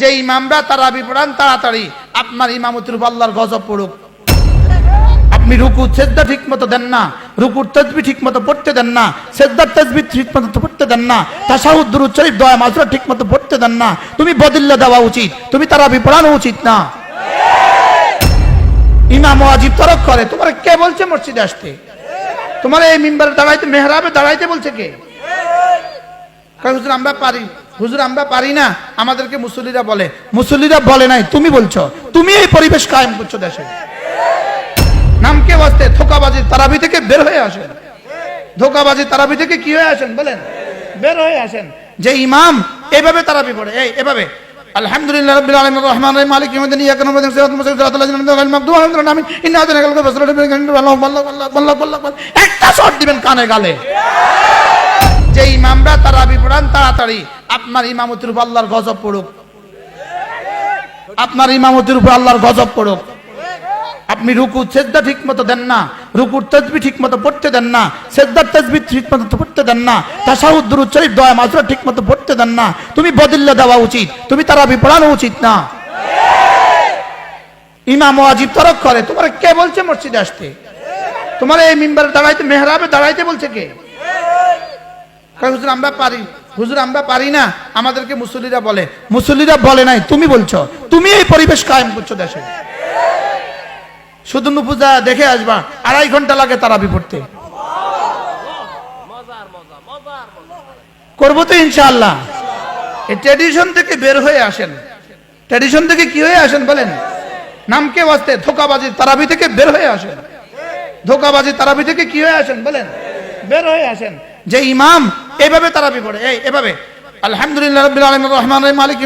যে ইমামরা তারাবি পড়ান, তাড়াতাড়ি। আপনার ইমামতির আল্লাহর গজব পড়ুক। আপনি রুকু সেজদা ঠিক মতো দেন না, রুকুর তসবি ঠিক মতো পড়তে দেন না, সেজদার তসবি ঠিক মতো পড়তে দেন না তাসাহুদ দুরুদ শরীফ, দয়া ঠিক মতো পড়তে দেন না, তুমি বদিল্লা দেওয়া উচিত, তুমি তারা পড়ানো উচিত না। ইমাম ওয়াজিব তরক করে, তোমার কে বলছে মসজিদে আসতে? তোমার এই মিম্বারে দাঁড়াইতে, মেহরাবে দাঁড়াইতে বলছে কে? হুজুর, আমরা পারি। হুজুর, আমরা পারি না। আমাদেরকে মুসল্লিরা বলে। মুসল্লিরা বলে নাই, তুমি বলছো। তুমি এই পরিবেশ কায়েম করছ দেশে। নামকে বাঁচতে ধোকাবাজি তারাবি থেকে বের হয়ে আসেন। ধোকাবাজি তারাবি থেকে কি হয়ে আসেন বলেন? বের হয়ে আসেন। যে ইমাম, এভাবে তারাবি পড়ে। এই, এভাবে। আলহামদুলিল্লাহ মালিক একটা শট দিবেন কানে গালে। যে ইমামরা তারাবি পড়ান তাড়াতাড়ি। আপনার ইমামতির উপর আল্লাহর গজব পড়ুক। আপনার ইমামতির উপর আল্লাহর গজব পড়ুক। আপনি রুকু সেজদা ঠিক মতো দেন না, রুকুর তসবি ঠিক মতো পড়তে দেন না, সেজদার তসবি ঠিক মতো পড়তে দেন না, তাসাহুদ, দুরুদ শরীফ, দয়া মাসরা ঠিক মতো পড়তে দেন না, তুমি বদিল্লা দেওয়া উচিত, তুমি তারাবি পড়ানো উচিত না। ইমাম ওয়াজিব তরক করে, তোমার কে বলছে মসজিদে আসতে? তোমার এই মিম্বারে দাঁড়াইতে, মেহরাবে দাঁড়াইতে বলছে কে? কয়, হুজুর, আমরা পারি। হুজুর, আমরা পারি না। আমাদেরকে মুসল্লিরা বলে। মুসল্লিরা বলে নাই, তুমি বলছো, তুমি এই পরিবেশ কায়েম করছ দেশে। শুধু নুপুজা দেখে আসবা, আড়াই ঘণ্টা লাগে তারাবি পড়তে। করব তো ইনশাআল্লাহ। এই ট্রেডিশন থেকে বের হয়ে আসেন। ট্রেডিশন থেকে কি হয়ে আসেন বলেন? নামকে বাঁচতে ধোকাবাজি, তারাবি থেকে বের হয়ে আসেন। ধোকাবাজি, তারাবি থেকে কি হয়ে আসেন বলেন? বের হয়ে আসেন। যে ইমাম, এভাবে তারাবি পড়ে। এই, এভাবে। আলহামদুলিল্লাহ মালিক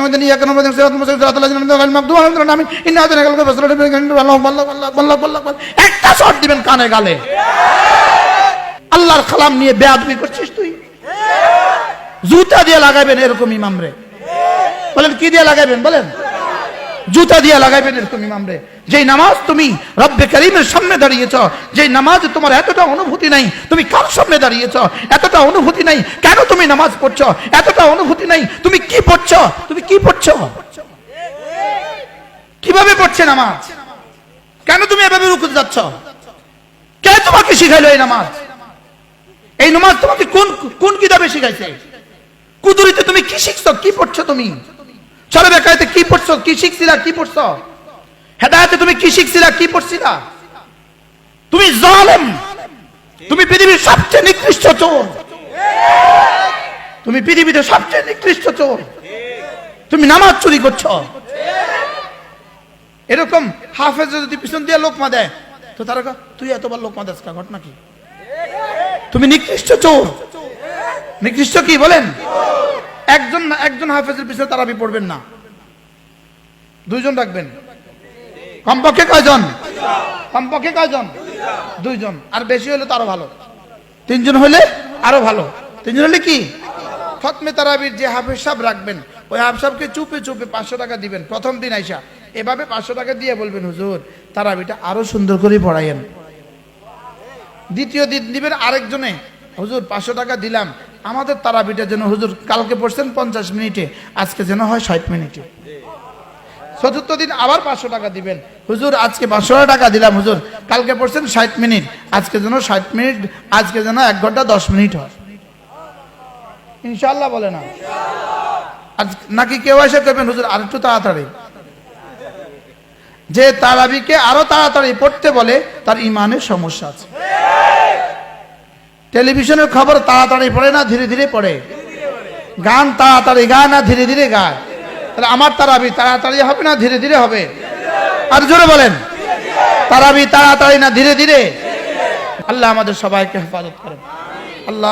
একটা শট দিবেন কানে গালে। আল্লাহর নিয়ে করছিস তুই। জুতা দিয়ে এরকম ইমাম রে। বলেন, কি দিয়ে লাগাবেন বলেন। জুতা দিয়ে লাগাইবেন এরকম ইমামরে যেই নামাজ তুমি রব্বে করিমের সামনে দাঁড়িয়েছ, যেই নামাজ তোমার এতটা অনুভূতি নাই, তুমি কার সামনে দাঁড়িয়েছ? এতটা অনুভূতি নাই, কেন তুমি নামাজ পড়ছো? এতটা অনুভূতি নাই, তুমি কি পড়ছো? তুমি কি পড়ছো? কীভাবে পড়ছে নামাজ? কেন তুমি এভাবে রুকুতে যাচ্ছ? কে তোমাকে শিখাইলো এই নামাজ? এই নামাজ তোমাকে কোন কোন কিতাবে শিখাইছে? কুদুরিতে তুমি কি শিখছ? কি পড়ছো তুমি? চলো বেকাইতে কি পড়ছো? কি শিখছিলা? কি পড়ছো? হেদায়তে তুমি কি শিখছিলা? কি পড়ছিলা? তুমি জালেম। তুমি পৃথিবীর সবচেয়ে নিকৃষ্ট চোর। তুমি পৃথিবীতে সবচেয়ে নিকৃষ্ট চোর। তুমি নামাজ চুরি করছ। এরকম হাফেজ যদি পিছন দিয়ে লোকমা দেয় তো তারা তুই এতবার লোকমা কা? ঘটনা কি? তুমি নিকৃষ্ট চোর। নিকৃষ্ট কি বলেন? একজন না, একজন হাফেজের পিছনে তারাবি পড়বেন না। দুইজন রাখবেন। কমপক্ষে কয়জন? কমপক্ষে কয়জন? দুইজন। আর বেশি হলে তো আরও ভালো। তিনজন হলে আরও ভালো। তিনজন হলে কি? খতমে তারাবির যে হাফেজ সাহেব রাখবেন, ওই হাফেজ সাহেবকে চুপে চুপে পাঁচশো টাকা দিবেন প্রথম দিন আইসা। এভাবে পাঁচশো টাকা দিয়ে বলবেন, হুজুর, তারাবিটা আরও সুন্দর করে পড়াইয়েন দ্বিতীয় দিন দিবেন আরেকজনে, হুজুর, পাঁচশো টাকা দিলাম। আমাদের তারাবিটা যেন হুজুর কালকে পড়ছেন পঞ্চাশ মিনিটে, আজকে যেন হয় ষাট মিনিটে। চতুর্থ দিন আবার পাঁচশো টাকা দিবেন। হুজুর, আজকে পাঁচশো টাকা দিলাম হুজুর, কালকে পড়ছেন ষাট মিনিট, আজকে যেন ষাট মিনিট, আজকে যেন এক ঘণ্টা দশ মিনিট হয়। ইনশাল্লাহ বলে না? আজ নাকি কেউ এসে করবেন হুজুর, আর একটু তাড়াতাড়ি। যে তারাবিকে আরও তাড়াতাড়ি পড়তে বলে, তার ইমানের সমস্যা আছে। টেলিভিশনের খবর তাড়াতাড়ি পড়ে না, ধীরে ধীরে পড়ে। গান তাড়াতাড়ি গায় না, ধীরে ধীরে গায়। তাহলে আমার তারাবি তাড়াতাড়ি হবে না, ধীরে ধীরে হবে? আর জোরে বলেন। তারাবি তাড়াতাড়ি না, ধীরে ধীরে? আল্লাহ আমাদের সবাইকে হেফাজত করেন। আল্লাহ